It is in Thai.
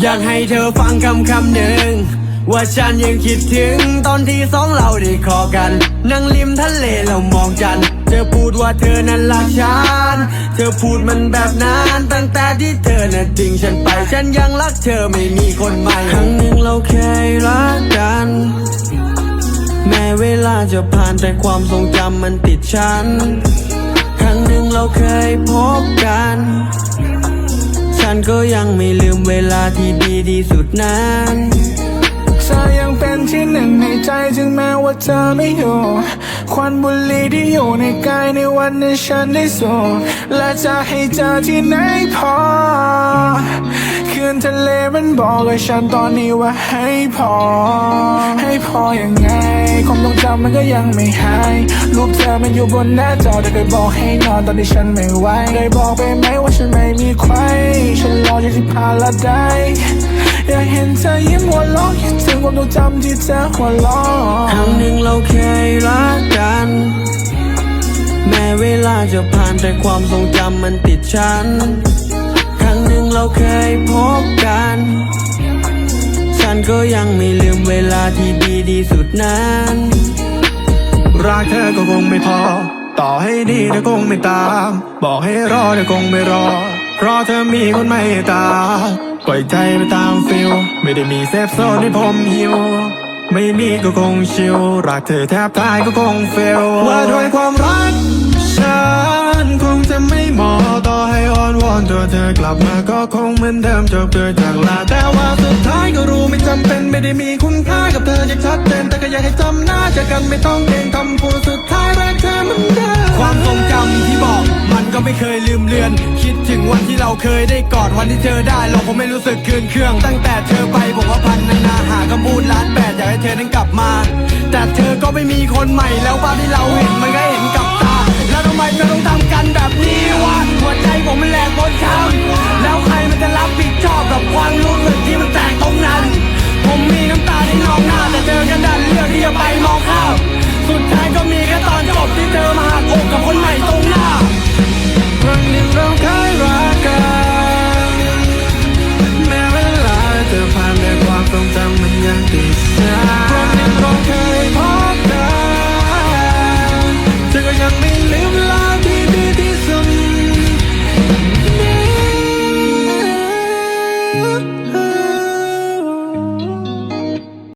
อยากให้เธอฟังคำคำหนึ่ง ว่าฉันยังคิดถึงตอนที่สองเราได้คอกันนั่งริมทะ เลเรามองจัน เธอพูดว่าเธอนั้นรักฉัน เธอพูดมันแบบนั้นตั้งแต่ที่เธอนั้นทิ้งฉันไป ฉันยังรักเธอไม่มีคนใหม่ ครั้งหนึ่งเราเคยรักกัน แม้เวลาจะผ่านแต่ความทรงจำมันติดฉัน ครั้งหนึ่งเราเคยพบกัน ฉันก็ยังไม่ลืมเวลาที่ดีที่สุดนั้นเธอยังเป็น ที่หนึ่งในใจถึงแม้ว่าเธอไม่อยู่ ควันบุหรี่ที่อยู่ในกายในวันนั้นฉันได้สูดและจะให้เจอที่ไหนพอ คืนทะเลมันบอกกับฉันตอนนี้ว่าให้พอ ให้พออย่างไงความทรงจำมันก็ยังไม่หายรูปเธอมันอยู่บนหน้าจอแต่เคยบอกให้นอนตอนที่ฉันไม่ไหวได้บอกไปไหมว่าฉันไม่มีใครฉันรออยู่ที่พาราไดซ์อยากเห็นเธอยิ้ม คิดถึงความทรงจำที่เธอหัวเราะครั้งหนึ่งเราเคยรักกัน แม้เวลาจะผ่านแต่ความทรงจำมันติดฉัน ครั้งหนึ่งเราเคยพบกัน ฉันก็ยังไม่ลืมเวลาที่ดีที่สุดนั้นรักเธอก็คงไม่พอ ต่อให้ดีเธอคงไม่ตาม บอกให้รอเธอคงไม่รอ เพราะเธอมีคนไม่ตา ปล่อยใจไปตามฟิล ไม่ได้มีเซฟโซนให้ผมหิว ไม่มีก็คงชิว รักเธอแทบตายก็คงเฟลว่าด้วยความรัก ฉันคงจะไม่เหมาะต่อให้อ้อนวอนตัวเธอกลับมาก็คงเหมือนเดิมจบโดยจากลาแต่ว่าสุดท้ายก็รู้ไม่จำเป็นไม่ได้มีคุณค่ากับเธออย่างชัดเจนแต่ก็อยากให้จำหน้าจอกันไม่ต้องเกรงคำพูดสุดท้ายรักเธอเหมือนเดิมความทรงจำ ก็ไม่เคยลืมเลือน คิดถึงวันที่เราเคยได้กอดวันที่เธอได้เราคงไม่รู้สึกคืนเครื่อง ตั้งแต่เธอไปผมกว่าพันนานาหาคำพูดล้านแปดอยากให้เธอนั้นกลับมา แต่เธอก็ไม่มีคนใหม่แล้วภาพที่เราเห็นมันก็เห็นกับตา แล้วทำไมเธอต้อง